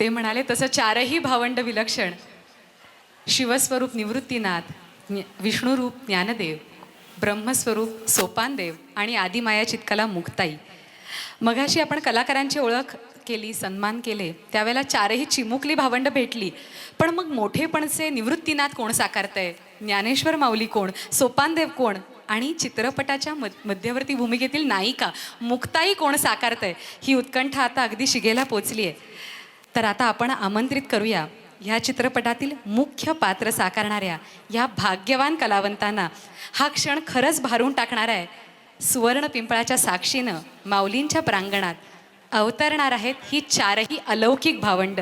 ते म्हणाले तसं चारही भावंड विलक्षण. शिवस्वरूप निवृत्तीनाथ विष्णुरूप ज्ञानदेव ब्रह्मस्वरूप सोपानदेव आणि आदिमाया चितकला मुक्ताई. मगाशी आपण कलाकारांची ओळख केली सन्मान केले त्यावेळेला चारही चिमुकली भावंड भेटली. पण मग मोठेपणचे निवृत्तीनाथ कोण साकारतंय? ज्ञानेश्वर माऊली कोण? सोपानदेव कोण? आणि चित्रपटाच्या मध्यवर्ती भूमिकेतील नायिका मुक्ताई कोण साकारतंय? ही उत्कंठा आता अगदी शिगेला पोचली आहे तर आता आपण आमंत्रित करूया ह्या चित्रपटातील मुख्य पात्र साकारणाऱ्या या भाग्यवान कलावंतांना. हा क्षण खरंच भारून टाकणार आहे. सुवर्ण पिंपळाच्या साक्षीनं माऊलींच्या प्रांगणात अवतरणार आहेत ही चारही अलौकिक भावंड.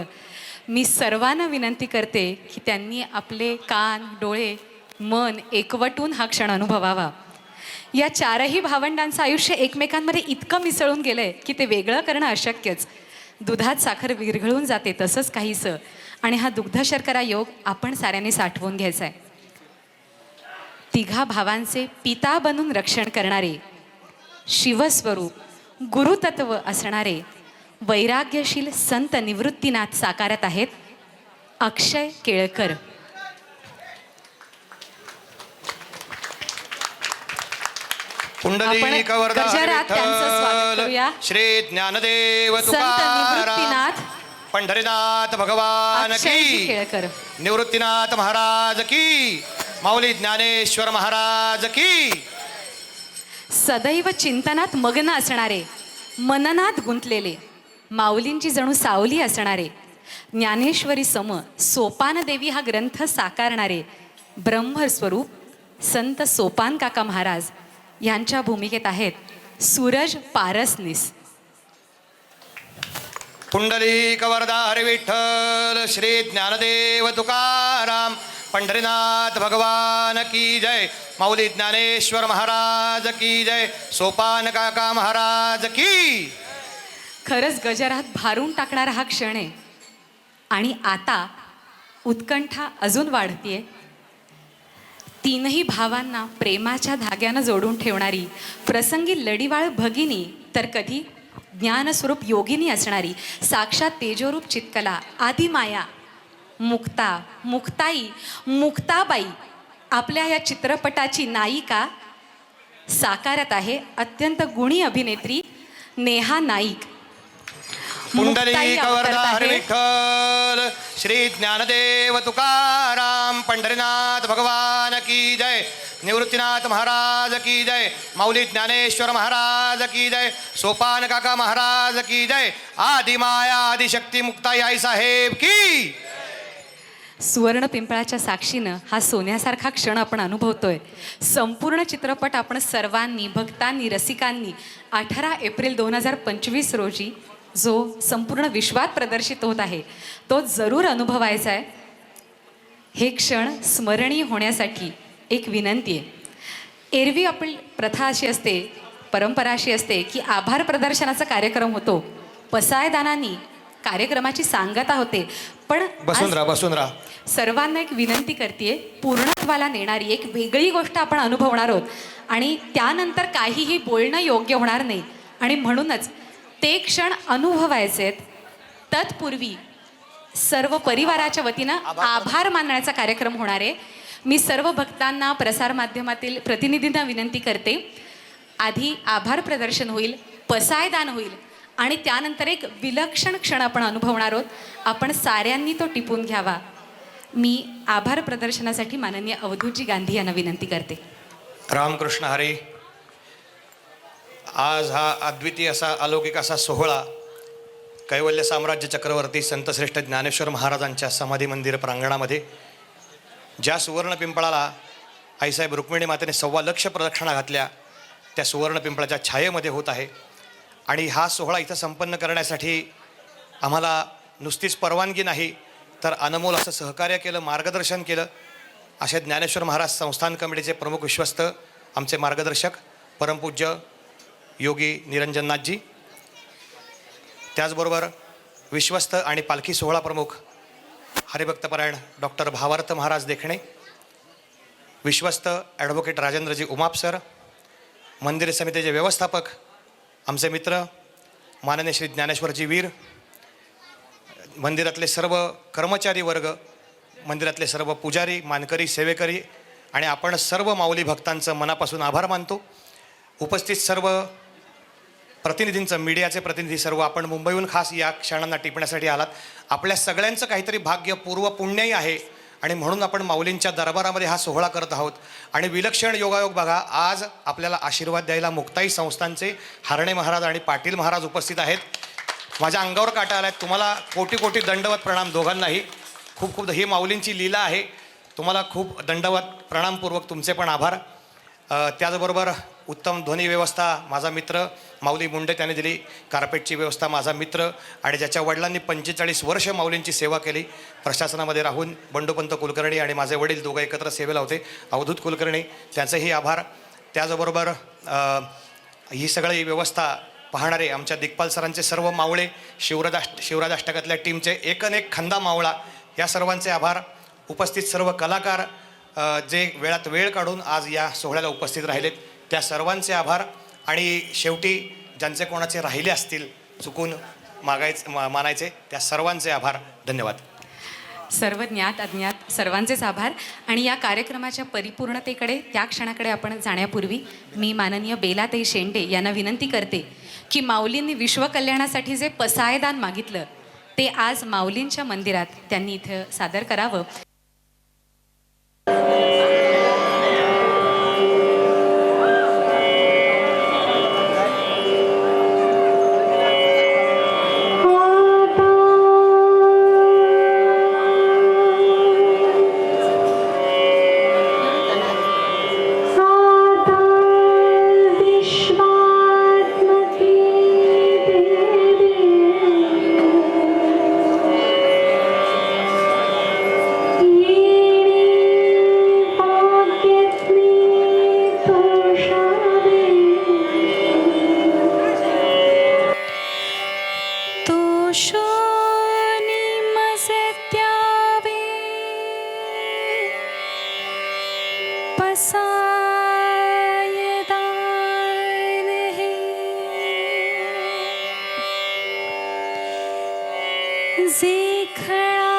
मी सर्वांना विनंती करते की त्यांनी आपले कान डोळे मन एकवटून हा क्षण अनुभवावा. या चारही भावंडांचं आयुष्य एकमेकांमध्ये इतकं मिसळून गेलं आहे की ते वेगळं करणं अशक्यच. दुधात साखर विरघळून जाते तसंच काहीसं. आणि हा दुग्ध शर्करा योग आपण साऱ्यांनी साठवून घ्यायचा आहे तिघा भावांचे पिता बनून रक्षण करणारे शिवस्वरूप गुरुतत्व असणारे वैराग्यशील संत निवृत्तीनाथ साकारत आहेत अक्षय केळकर. गजरात त्यांचं स्वागत करूया. श्री ज्ञानदेव संत तुकाराम. निवृत्तीनाथ. पंढरीनाथ भगवान अक्षयजी की. केळकर. निवृत्तीनाथ महाराज की. माऊली ज्ञानेश्वर महाराज की. सदैव चिंतनात मग्न असणारे मननात गुंतलेले माऊलींची जणू सावली असणारे ज्ञानेश्वरी सम सोपानदेवी हा ग्रंथ साकारणारे ब्रह्मस्वरूप संत सोपान काका महाराज यांच्या भूमिकेत आहेत सूरज पारसनीस. पुंडलिक वरदा हरी विठ्ठल श्री ज्ञानदेव तुकाराम पंढरीनाथ भगवान की जय माऊली ज्ञानेश्वर महाराज की जय सोपान काका महाराज की खरंच गजरात भारून टाकणारा हा क्षण आहे. आणि आता उत्कंठा अजून वाढतीये. तीनही भावांना प्रेमाच्या धाग्यानं जोडून ठेवणारी प्रसंगी लढीवाळ भगिनी तर कधी ज्ञानस्वरूप योगिनी असणारी साक्षात तेजोरूप चितकला आदिमाया मुक्ता मुक्ताई मुक्ताबाई आपल्या या चित्रपटाची नायिका साकारत आहे अत्यंत गुणी अभिनेत्री नेहा नाईक. श्री ज्ञानदेव तुकाराम पंढरीनाथ भगवान. की जय। निवृत्तीनाथ महाराज की जय। माऊली ज्ञानेश्वर महाराज की जय। सोपान काका महाराज की जय। आदिमाया आदिशक्ती मुक्ताई आई साहेब की। सुवर्ण पिंपळाच्या साक्षीनं हा सोन्यासारखा क्षण आपण अनुभवतोय. संपूर्ण चित्रपट आपण सर्वांनी भक्तांनी रसिकांनी अठरा एप्रिल दोन हजार पंचवीस रोजी जो संपूर्ण विश्वात प्रदर्शित होत आहे तो जरूर अनुभवायचा आहे. हे क्षण स्मरणीय होण्यासाठी एक विनंती आहे. एरवी आपली प्रथा अशी असते परंपरा अशी असते की आभार प्रदर्शनाचा कार्यक्रम होतो. पसायदानांनी कार्यक्रमाची सांगता होते. पण बसून सर्वांना एक विनंती करते पूर्णत्वाला नेणारी एक वेगळी गोष्ट आपण अनुभवणार आहोत. आणि त्यानंतर काहीही बोलणं योग्य होणार नाही. आणि म्हणूनच ते क्षण अनुभवायचे आहेत तत्पूर्वी सर्व परिवाराच्या वतीनं आभार मानण्याचा कार्यक्रम होणार आहे. मी सर्व भक्तांना प्रसारमाध्यमातील प्रतिनिधींना विनंती करते. आधी आभार प्रदर्शन होईल पसायदान होईल आणि त्यानंतर एक विलक्षण क्षण आपण अनुभवणार आहोत. आपण साऱ्यांनी तो टिपून घ्यावा. मी आभार प्रदर्शनासाठी माननीय अवधूतजी गांधी यांना विनंती करते. रामकृष्ण हरी आज हा अद्वितीय असा अलौकिक असा सोहळा कैवल्य साम्राज्य चक्रवर्ती संतश्रेष्ठ ज्ञानेश्वर महाराजांच्या समाधी मंदिर प्रांगणामध्ये ज्या सुवर्ण पिंपळाला आईसाहेब रुक्मिणी मातेने सव्वा लक्ष प्रदक्षिणा घातल्या त्या सुवर्ण पिंपळाच्या छायेमध्ये होत आहे. आणि हा सोहळा इथं संपन्न करण्यासाठी आम्हाला नुसतीच परवानगी नाही तर अनमोल असं सहकार्य केलं मार्गदर्शन केलं. असे ज्ञानेश्वर महाराज संस्थान कमिटीचे प्रमुख विश्वस्त आमचे मार्गदर्शक परमपूज्य योगी निरंजननाथजी त्याचबरोबर विश्वस्त आणि पालखी सोहळा प्रमुख हरिभक्तपरायण डॉक्टर भावार्थ महाराज देखणे विश्वस्त ॲडव्होकेट राजेंद्रजी उमाप सर मंदिर समितीचे व्यवस्थापक आमचे मित्र माननीय श्री ज्ञानेश्वरजी वीर मंदिरातले सर्व कर्मचारी वर्ग मंदिरातले सर्व पुजारी मानकरी सेवेकरी आणि आपण सर्व माऊली भक्तांचं मनापासून आभार मानतो. उपस्थित सर्व प्रतिनिधींचं मीडियाचे प्रतिनिधी सर्व आपण मुंबईहून खास या क्षणांना टिपण्यासाठी आलात. आपल्या सगळ्यांचं काहीतरी भाग्य पूर्व पुण्यही आहे आणि म्हणून आपण माऊलींच्या दरबारामध्ये हा सोहळा करत आहोत. आणि विलक्षण योगायोग बघा आज आपल्याला आशीर्वाद द्यायला मुक्ताई संस्थांचे हरणे महाराज आणि पाटील महाराज उपस्थित आहेत. माझ्या अंगावर काटा आला तुम्हाला कोटी कोटी दंडवत प्रणाम दोघांनाही. खूप खूप ही माऊलींची लीला आहे. तुम्हाला खूप दंडवत प्रणामपूर्वक तुमचे पण आभार. त्याचबरोबर उत्तम ध्वनी व्यवस्था माझा मित्र माऊली मुंडे त्याने दिली कार्पेटची व्यवस्था माझा मित्र आणि ज्याच्या वडिलांनी पंचेचाळीस वर्ष माऊलींची सेवा केली. प्रशासनामध्ये राहून बंडोपंत कुलकर्णी आणि माझे वडील दोघं एकत्र सेवेला होते. अवधूत कुलकर्णी त्यांचेही आभार. त्याचबरोबर ही सगळी व्यवस्था पाहणारे आमच्या दिग्पाल सरांचे सर्व मावळे शिवराज शिवराज अष्टकातल्या टीमचे एकनेक खंदा मावळा या सर्वांचे आभार. उपस्थित सर्व कलाकार जे वेळात वेळ काढून आज या सोहळ्याला उपस्थित राहिलेत. त्या सर्वांचे आभार. आणि शेवटी ज्यांचे कोणाचे राहिले असतील चुकून मागायचे मा मानायचे त्या सर्वांचे आभार. धन्यवाद. सर्व ज्ञात अज्ञात सर्वांचेच आभार. आणि या कार्यक्रमाच्या परिपूर्णतेकडे त्या क्षणाकडे आपण जाण्यापूर्वी मी माननीय बेलाताई शेंडे यांना विनंती करते की माऊलींनी विश्वकल्याणासाठी जे पसायदान मागितलं ते आज माऊलींच्या मंदिरात त्यांनी इथं सादर करावं. जे खळांची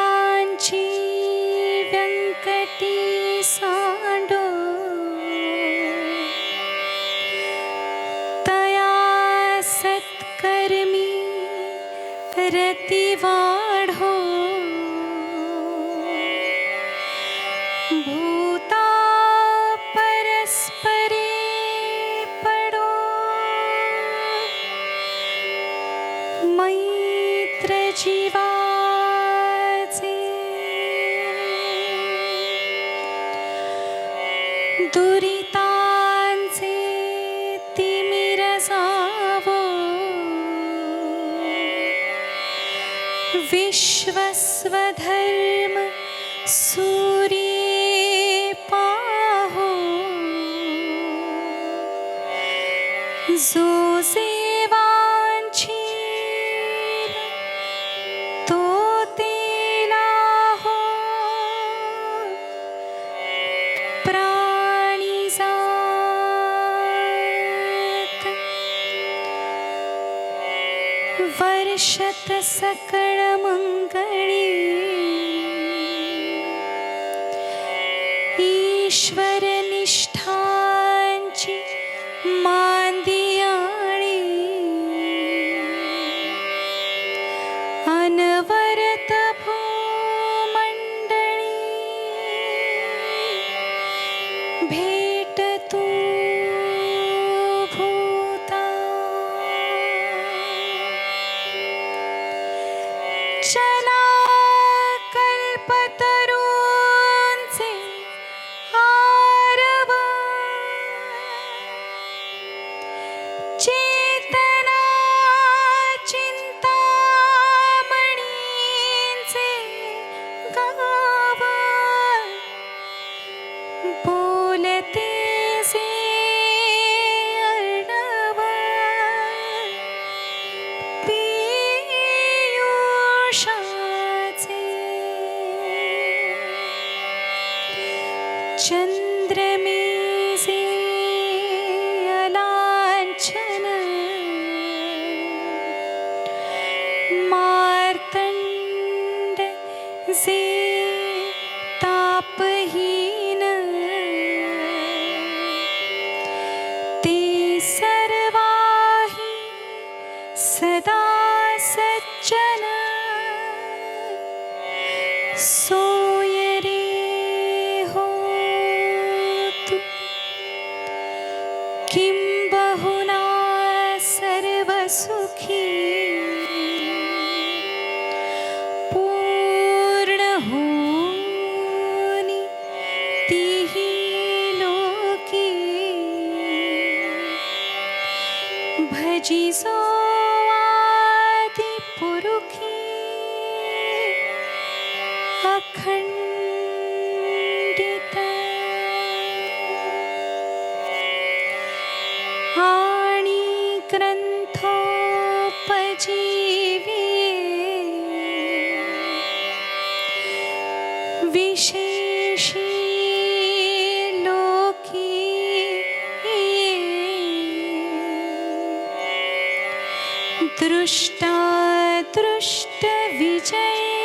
change.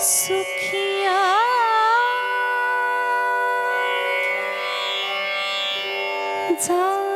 সুখিয়া যা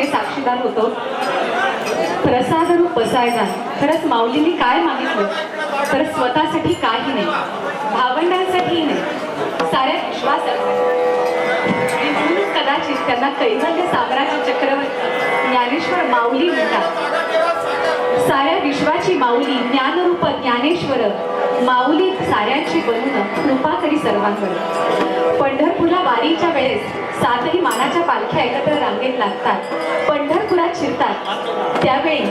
सगळे साक्षीदार होतो. प्रसाद रूप बसायचा. खरंच माऊलींनी काय मागितलं? तर स्वतःसाठी काही नाही. भावंडांसाठी नाही. साऱ्या विश्वास कदाचित त्यांना कैवल्य साम्राज्य चक्रवर्ती ज्ञानेश्वर माऊली म्हणतात. साऱ्या विश्वाची माऊली ज्ञानरूप ज्ञानेश्वर माऊली साऱ्यांची बनून कृपा करी सर्वांवर पंढरपूरला वारीच्या वेळेस सातही मानाच्या पालख्या एकत्र रांगेत लागतात. पंढरपुरात शिरतात. त्यावेळी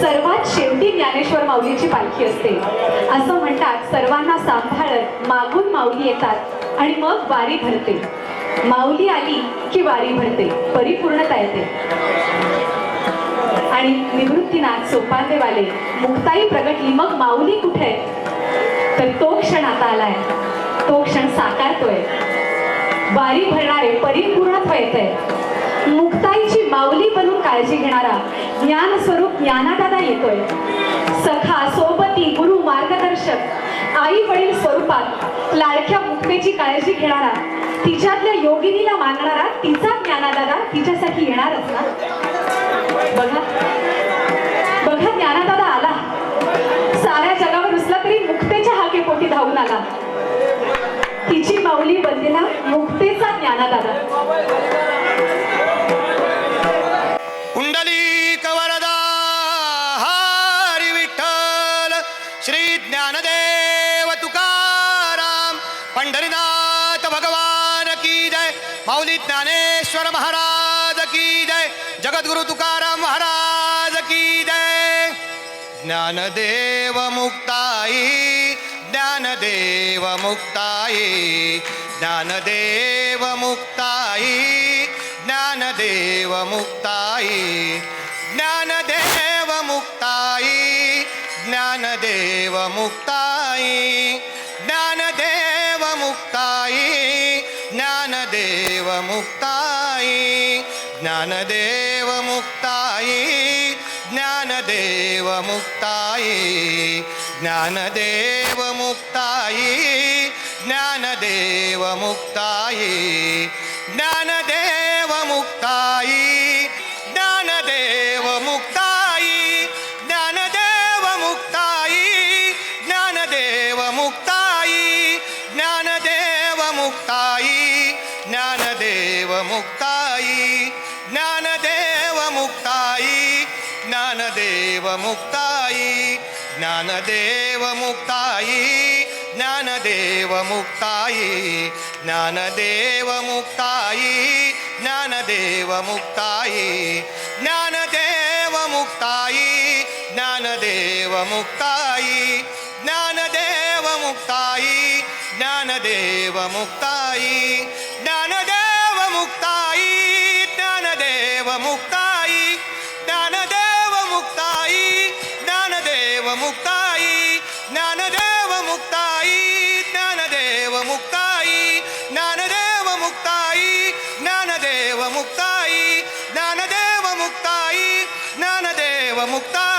सर्वात शेवटी ज्ञानेश्वर माऊलीची पालखी असते. असं म्हणतात सर्वांना सांभाळत मागून माऊली येतात आणि मग वारी भरते. माऊली आली की वारी भरते परिपूर्णता येते. आणि निवृत्तीनाथ सोपानदेवाले मुक्ताई प्रगटली मग माऊली कुठे? आहे तर तो क्षण आता आलाय. तो क्षण साकारतोय. वारी भरणारे परिपूर्णत्व येते मुक्ताईची माऊली बनून काळजी घेणारा ज्ञान स्वरूप ज्ञानादादा येतोय. सखा सोबती गुरु मार्गदर्शक आई वडील स्वरूपात लाडक्या मुक्तेची काळजी घेणारा तिच्यातल्या योगिनीला मानणारा तिचा ज्ञानादादा तिच्यासाठी येणारच ना? बघा. मुक्तेचा ज्ञानादादा कुंडली कवरदा हरी विठ्ठल श्री ज्ञानदेव तुकाराम पंढरीनाथ भगवान की जय माऊली ज्ञानेश्वर महाराज की जय जगद्गुरु तुकाराम महाराज की जय. ज्ञानदेव मुक्ताई ज्ञानदेव मुक्ताई ज्ञानदेव मुक्ताई ज्ञानदेव मुक्ताई ज्ञानदेव मुक्ताई ज्ञानदेव मुक्ताई ज्ञानदेव मुक्ताई ज्ञानदेव मुक्ताई ज्ञानदेव मुक्ताई ज्ञानदेव मुक्ताई ज्ञानदेव मुक्ताई ज्ञानदेव मुक्ताई ज्ञानदेव मुक्ताई ज्ञानदेव मुक्ताई ज्ञानदेव मुक्ताई ज्ञानदेव मुक्ताई ज्ञानदेव मुक्ताई ज्ञानदेव मुक्ताई ज्ञानदेव मुक्ताई ज्ञानदेव मुक्ताई ज्ञानदेव मुक्ताई ज्ञानदेव मुक्ताई ಮುಕ್ತಾಯಿ ಜ್ಞಾನದೇವ ಮುಕ್ತಾಯಿ ಜ್ಞಾನದೇವ ಮುಕ್ತಾಯಿ ಜ್ಞಾನದೇವ ಮುಕ್ತಾಯಿ ಜ್ಞಾನದೇವ ಮುಕ್ತಾಯಿ ಜ್ಞಾನದೇವ ಮುಕ್ತಾಯಿ ಜ್ಞಾನದೇವ ಮುಕ್ತಾಯಿ ಜ್ಞಾನದೇವ ಮುಕ್ತಾಯಿ मुक्ताई ज्ञानदेव मुक्ताई ज्ञानदेव मुक्ताई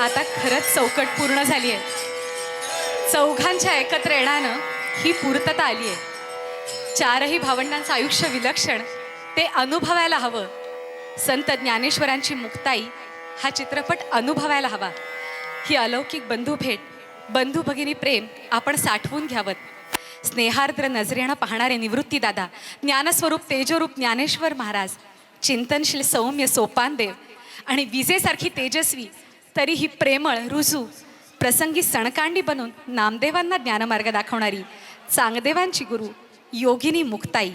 आता खरंच चौकट पूर्ण झाली आहे चौघांच्या एकत्र येण्यानं ही पूर्तता आली आहे चारही भावंडांचं आयुष्य विलक्षण ते अनुभवायला हवं. संत ज्ञानेश्वरांची मुक्ताई हा चित्रपट अनुभवायला हवा. ही अलौकिक बंधुभेट बंधू भगिनी प्रेम आपण साठवून घ्यावं. स्नेहार्द्र नजरेनं पाहणारे निवृत्तीदादा ज्ञानस्वरूप तेजोरूप ज्ञानेश्वर महाराज चिंतनशील सौम्य सोपानदेव आणि विजेसारखी तेजस्वी तरीही प्रेमळ रुजू प्रसंगी सणकांडी बनून नामदेवांना ज्ञानमार्ग दाखवणारी चांगदेवांची गुरु योगिनी मुक्ताई.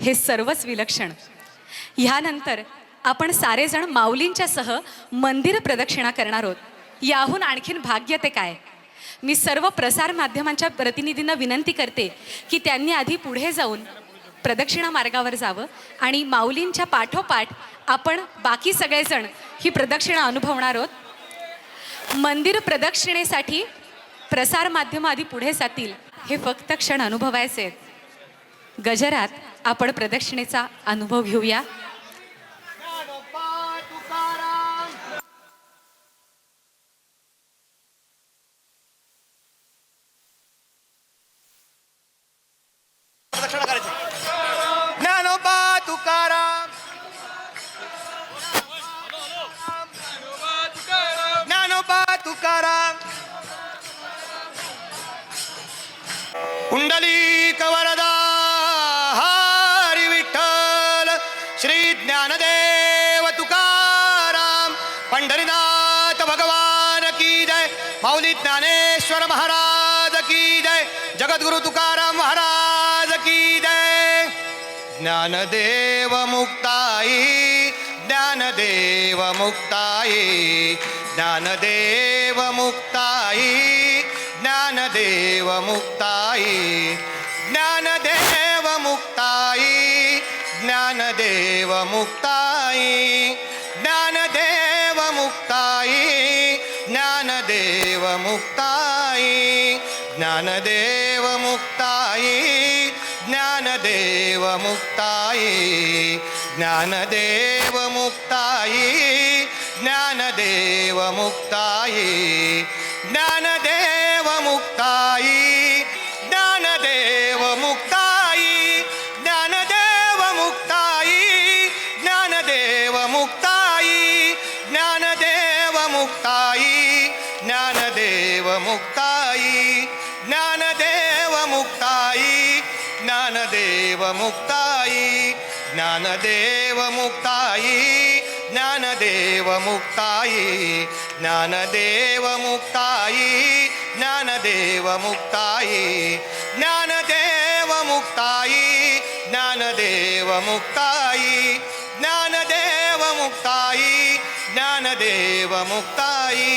हे सर्वच विलक्षण. ह्यानंतर आपण सारेजण माऊलींच्या सह मंदिर प्रदक्षिणा करणार आहोत. याहून आणखीन भाग्य ते काय? मी सर्व प्रसार माध्यमांच्या प्रतिनिधींना विनंती करते की त्यांनी आधी पुढे जाऊन प्रदक्षिणा मार्गावर जावं आणि माऊलींच्या पाठोपाठ आपण बाकी सगळेजण ही प्रदक्षिणा अनुभवणार आहोत. मंदिर प्रदक्षिणेसाठी प्रसार माध्यम आधी पुढे जातील हे फक्त क्षण अनुभवायचे आहेत. गजरात आपण प्रदक्षिणेचा अनुभव घेऊया ज्ञानदेव मुक्ताई ज्ञानदेव मुक्ताई ज्ञानदेव मुक्ताई ज्ञानदेव मुक्ताई ज्ञानदेव ಜ್ಞಾನದೇವ ಮುಕ್ತಾಯಿ ಜ್ಞಾನದೇವ ಮುಕ್ತಾಯಿ ദേവമുക്തായി ജ്ഞാനദേവമുക്തായി ജ്ഞാനദേവമുക്തായി ജ്ഞാനദേവമുക്തായി ജ്ഞാനദേവമുക്തായി ജ്ഞാനദേവമുക്തായി ജ്ഞാനദേവമുക്തായി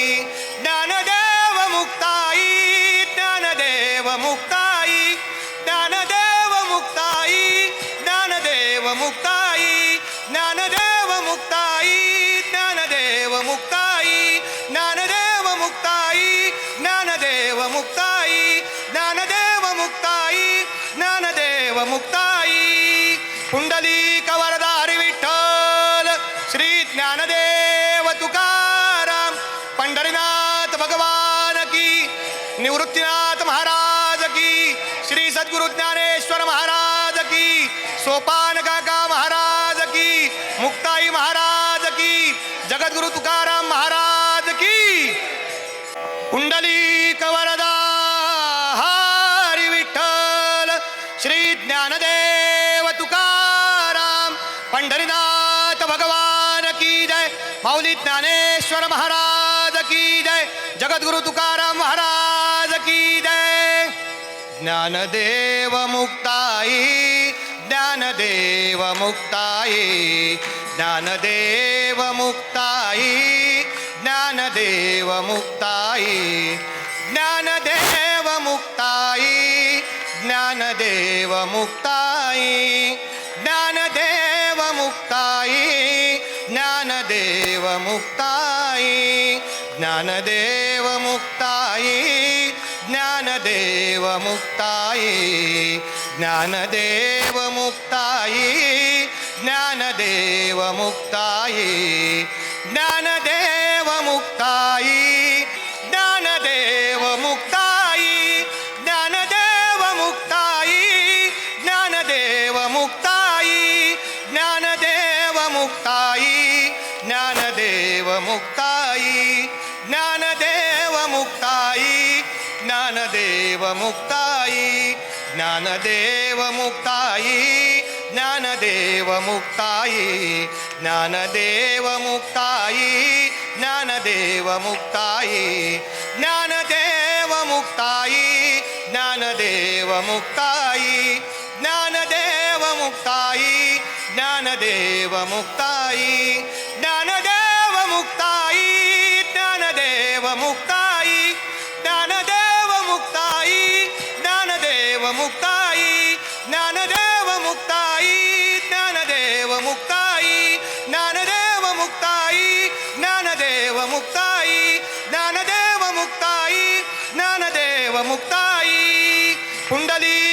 मुक्ताई ज्ञानदेव मुक्ताई पुंडली कवरदार विठ्ठल श्री ज्ञानदेव तुकाराम पंढरीनाथ भगवान की निवृत्तीनाथ महाराज की श्री सद्गुरु ज्ञानेश्वर महाराज की सोपान काका महाराज की मुक्ताई महाराज की जगद्गुरु तुकाराम महाराज की कुंडली जगद्गुरु तुकाराम महाराज की जय। ज्ञानदेव मुक्ताई ज्ञानदेव मुक्ताई ज्ञानदेव मुक्ताई ज्ञानदेव मुक्ताई ज्ञानदेव मुक्ताई ज्ञानदेव मुक्ताई ज्ञानदेव मुक्ताई ज्ञानदेव मुक्ताई ज्ञानदेव ಮುಕ್ತಾಯಿ ಜ್ಞಾನದೇವ ಮುಕ್ತಾಯಿ ಜ್ಞಾನದೇವ ಮುಕ್ತಾಯಿ ಜ್ಞಾನದೇವ ಮುಕ್ತಾಯಿ ಜ್ಞಾನದೇವ ಮುಕ್ತಾಯಿ ಜ್ಞಾನದೇವಮುಕ್ತಾಯಿ ಜ್ಞಾನದೇವಮುಕ್ತಾಯಿ ಜ್ಞಾನದೇವಮುಕ್ತಾಯಿ ಜ್ಞಾನದೇವಮುಕ್ತಾಯಿ ಜ್ಞಾನದೇವಮುಕ್ತಾಯಿ ಜ್ಞಾನದೇವಮುಕ್ತಾಯಿ ಜ್ಞಾನದೇವಮುಕ್ತಾಯಿ मुक्ताई ज्ञानदेव मुक्ताई कुंडली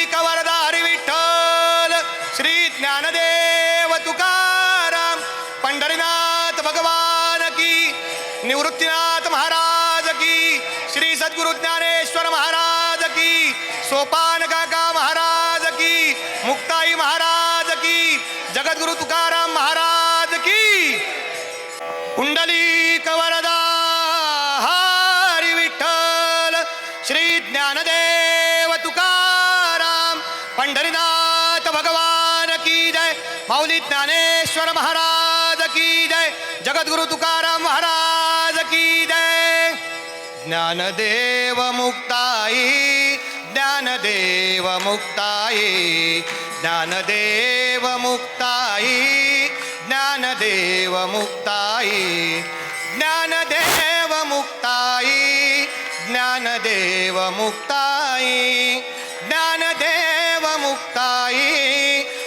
जगद्गुरु तुकाराम महाराज की जय। ज्ञानदेव मुक्ताई ज्ञान देव मुक्ताई ज्ञान देव मुक्ताई ज्ञान देव मुक्ताई ज्ञान देव मुक्ताई ज्ञान देव मुक्ताई ज्ञान देव मुक्ताई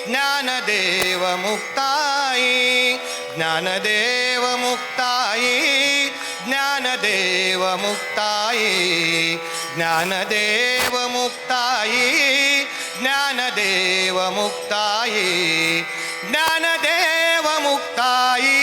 ज्ञान देव मुक्ता ಜ್ಞಾನದೇವ ಮುಕ್ತಾಯಿ ಜ್ಞಾನದೇವ ಮುಕ್ತಾಯಿ ಜ್ಞಾನದೇವ ಮುಕ್ತಾಯಿ ಜ್ಞಾನದೇವ ಮುಕ್ತಾಯಿ ಜ್ಞಾನದೇವ ಮುಕ್ತಾಯಿ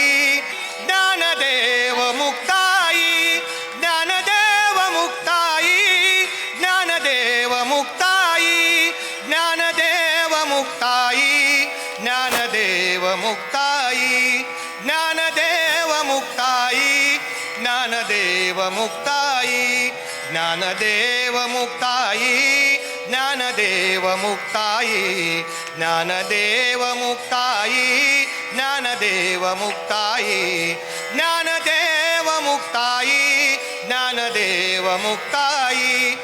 मुक्ताई ज्ञानदेव मुक्ताई ज्ञानदेव मुक्ताई ज्ञानदेव मुक्ताई ज्ञानदेव मुक्ताई ज्ञानदेव मुक्ताई ज्ञानदेव मुक्ताई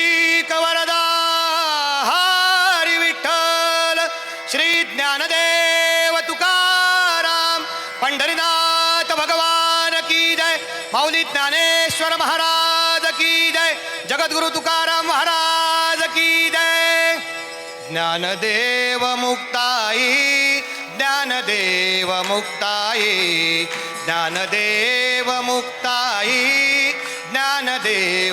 कुंडलिक वरदा हरी विठ्ठल श्री ज्ञानदेव तुकाराम। पंढरीनाथ भगवान की जय। माऊली ज्ञानेश्वर महाराज की जय। जगद्गुरु तुकाराम महाराज की जय। ज्ञानदेव मुक्ताई ज्ञानदेव मुक्ताई ज्ञानदेव मुक्ता ज्ञानदेव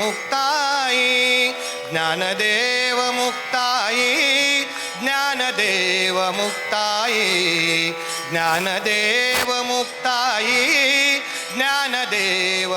मुक्ताई ज्ञानदेव मुक्ताई ज्ञानदेव मुक्ताई ज्ञानदेव मुक्ताई ज्ञानदेव